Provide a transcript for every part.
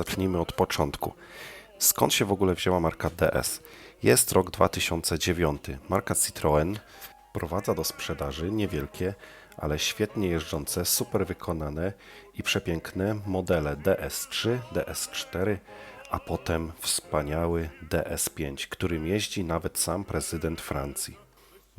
Zacznijmy od początku. Skąd się w ogóle wzięła marka DS? Jest rok 2009. Marka Citroën prowadza do sprzedaży niewielkie, ale świetnie jeżdżące, super wykonane i przepiękne modele DS3, DS4, a potem wspaniały DS5, którym jeździ nawet sam prezydent Francji.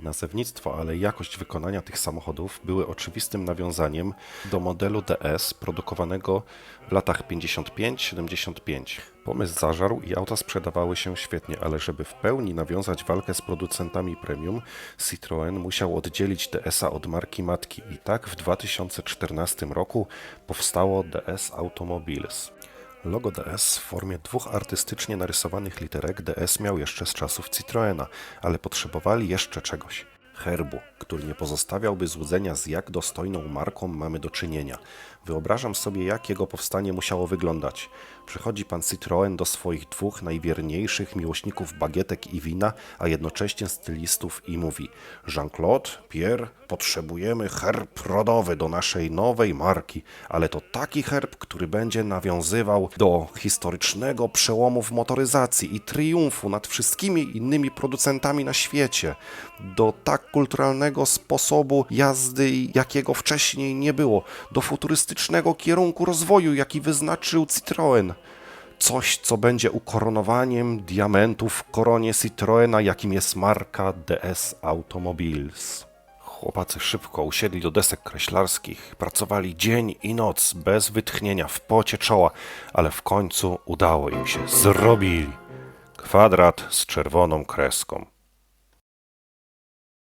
Nazewnictwo, ale jakość wykonania tych samochodów były oczywistym nawiązaniem do modelu DS produkowanego w latach 55-75. Pomysł zażarł i auta sprzedawały się świetnie, ale żeby w pełni nawiązać walkę z producentami premium, Citroën musiał oddzielić DS-a od marki matki i tak w 2014 roku powstało DS Automobiles. Logo DS w formie dwóch artystycznie narysowanych literek DS miał jeszcze z czasów Citroena, ale potrzebowali jeszcze czegoś. Herbu, który nie pozostawiałby złudzenia z jak dostojną marką mamy do czynienia. Wyobrażam sobie, jak jego powstanie musiało wyglądać. Przychodzi pan Citroen do swoich dwóch najwierniejszych miłośników bagietek i wina, a jednocześnie stylistów i mówi Jean-Claude, Pierre, potrzebujemy herb rodowy do naszej nowej marki, ale to taki herb, który będzie nawiązywał do historycznego przełomu w motoryzacji i triumfu nad wszystkimi innymi producentami na świecie, do tak kulturalnego sposobu jazdy, jakiego wcześniej nie było, do futurystycznego kierunku rozwoju, jaki wyznaczył Citroën. Coś, co będzie ukoronowaniem diamentu w koronie Citroena, jakim jest marka DS Automobiles. Chłopacy szybko usiedli do desek kreślarskich, pracowali dzień i noc bez wytchnienia, w pocie czoła, ale w końcu udało im się. Zrobili kwadrat z czerwoną kreską.